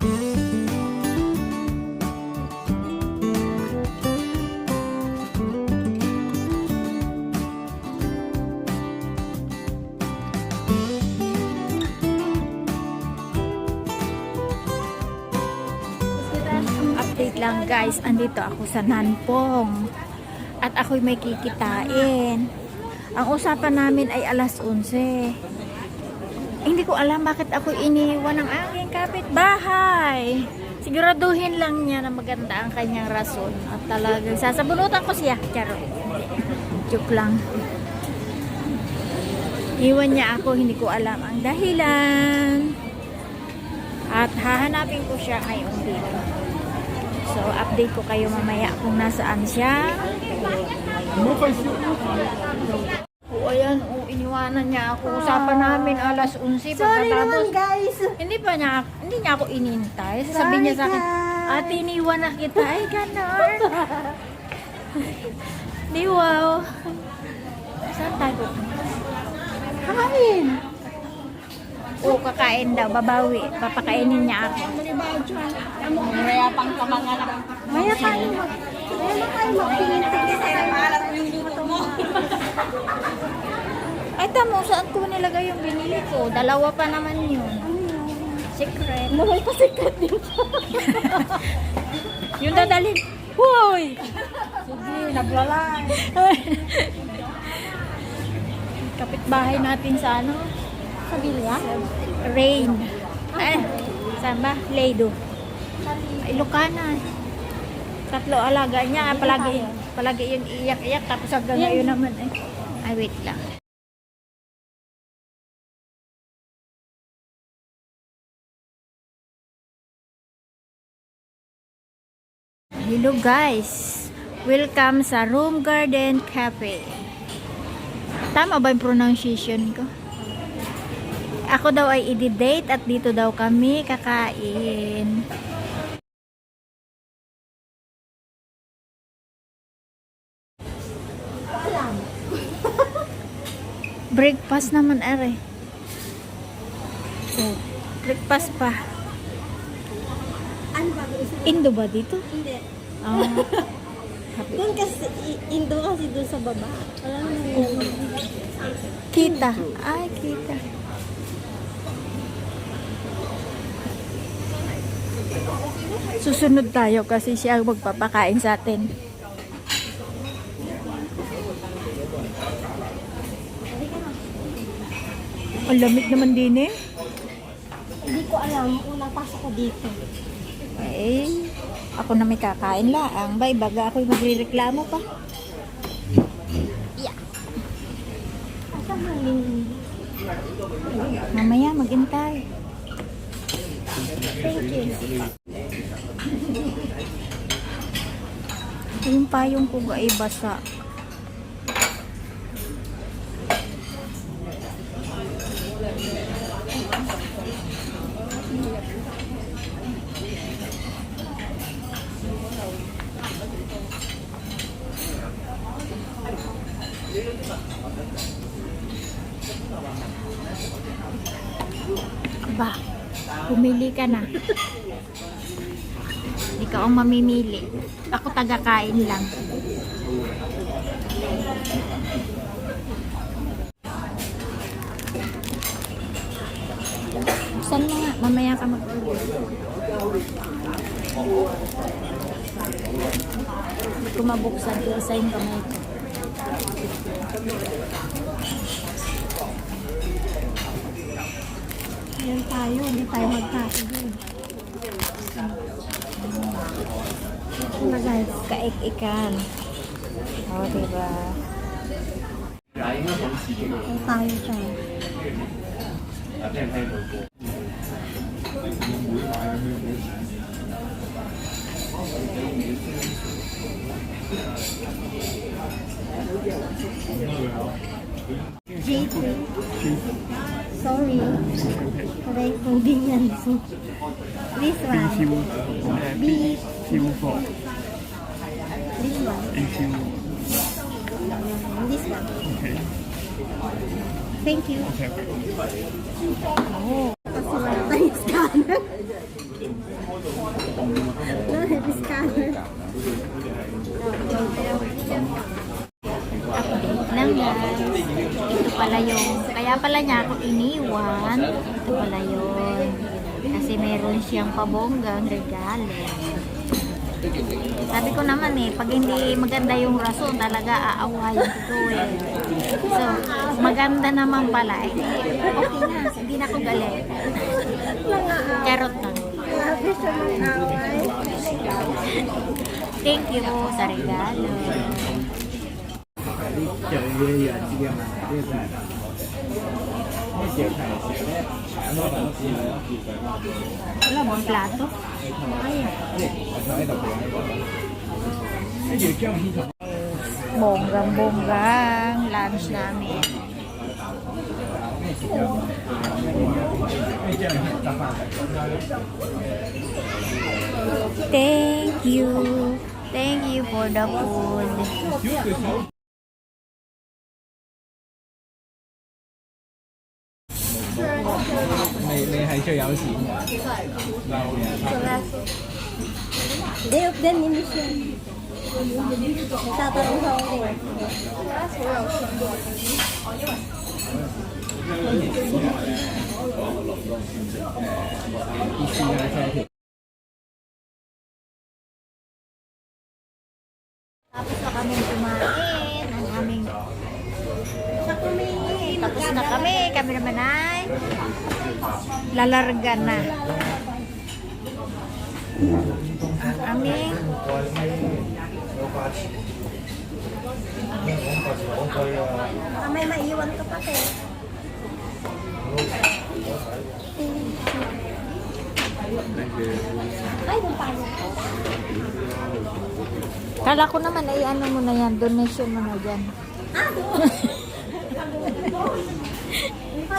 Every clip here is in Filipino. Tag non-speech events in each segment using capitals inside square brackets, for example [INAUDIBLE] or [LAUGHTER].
Update lang guys, andito ako sa Nanpong. At ako'y may kikitain. Ang usapan namin ay alas 11. Hindi ko alam bakit ako iniwan ng aking kapitbahay. Siguraduhin lang niya na maganda ang kanyang rason. At talagang sasabunutan ko siya. Charo. Joke lang. Iwan niya ako, hindi ko alam ang dahilan. At hahanapin ko siya ngayon dito. So, update ko kayo mamaya kung nasaan siya. Iniwanan niya ako. Usapan namin alas 11. Sorry pagkatapos, naman guys. hindi pa niya, hindi niya ako inintay. Sasabihin niya sa akin, guys. ate, iniwan na kita. Ay, ganon. [LAUGHS] Di wow. Saan tayo? Kain. O, kakain daw, babawi. Papakainin niya ako. Maya pang kamanganak. Maya tayo mag... Maya na tayo magpintig sa alat yung luto mo. Ay, tamo, saan ko nilagay yung binili ko? Dalawa pa naman yun. Secret. Mahal pa sikat dito. Yung dadalhin. Hoy! Sige, naglalay. [LAUGHS] Kapitbahay natin sa ano? Sa bilya? Rain. Ay, saan ba? Leydo. Ay, Lucana. Tatlo alaga niya. Palagi, palagi yung iyak-iyak. Tapos hanggang ngayon naman eh. Ay, wait lang. Hello guys! Welcome sa Room Garden Cafe. Tama ba yung pronunciation ko? Ako daw ay i-date at dito daw kami kakain. [LAUGHS] Breakfast naman are. Oh, breakfast pa. Ano ba? Indo ba dito? Hindi. Oh. Doon kasi, Indo kasi doon sa baba. Alam mo yun. kita. Ay, kita. Susunod tayo kasi siya ang magpapakain sa atin. Ang lamig naman din eh. Hindi ko alam. Unang pasok ko dito. Eh, ako na may kakain laang. Bay, baga ako'y magre-reklamo pa. Yeah. Mamaya, maghintay. Thank you. Yung payong ko ay basa. Ba, pumili ka na. Ikaw ang mamimili. Ako taga-kain lang. Saan mo nga? Mamaya ka mag Hindi ko mabuksan. Isa yung kamay ko. Ayan tayo. Hindi tayo. Ito na guys. Kaik-ikan. O, oh, diba? Ito tayo dyan. J3. Sorry. Today, po ganyan po. This one. Thank you. Thank you. This one. Thank you. This one. Okay. Thank you. Okay. Oh. [LAUGHS] [LAUGHS] pala niya ako iniwan. Ito pala yun. Kasi meron siyang pabonggang regalo. Sabi ko naman eh, pag hindi maganda yung rason, talaga aawayin ko eh. So, maganda naman pala eh. Okay na, hindi na ako galit. Charot na. Thank you sa regalo. Yeah, yeah, yeah. Đó là buon plato. Bonggang bonggang lunch namin. Thank you. Thank you for the food. 你你係最有錢嘅，嬲嘅。 Day of the mission. Nagtatanong sa ako eh. Tapos na kami kumain. Na kami. Kami naman ay lalarga na. Ang aming may maiwan ka pa eh. Ay? Kala ko naman ay ano mo na yan, donation mo na dyan. Saan [LAUGHS]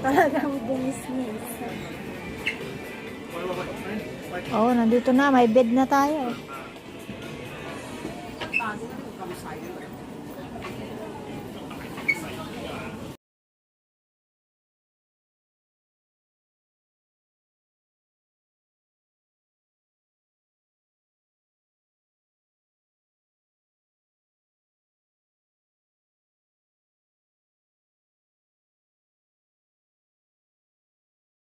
Talagang bumisnis. Oh, nandito na. May bed na tayo.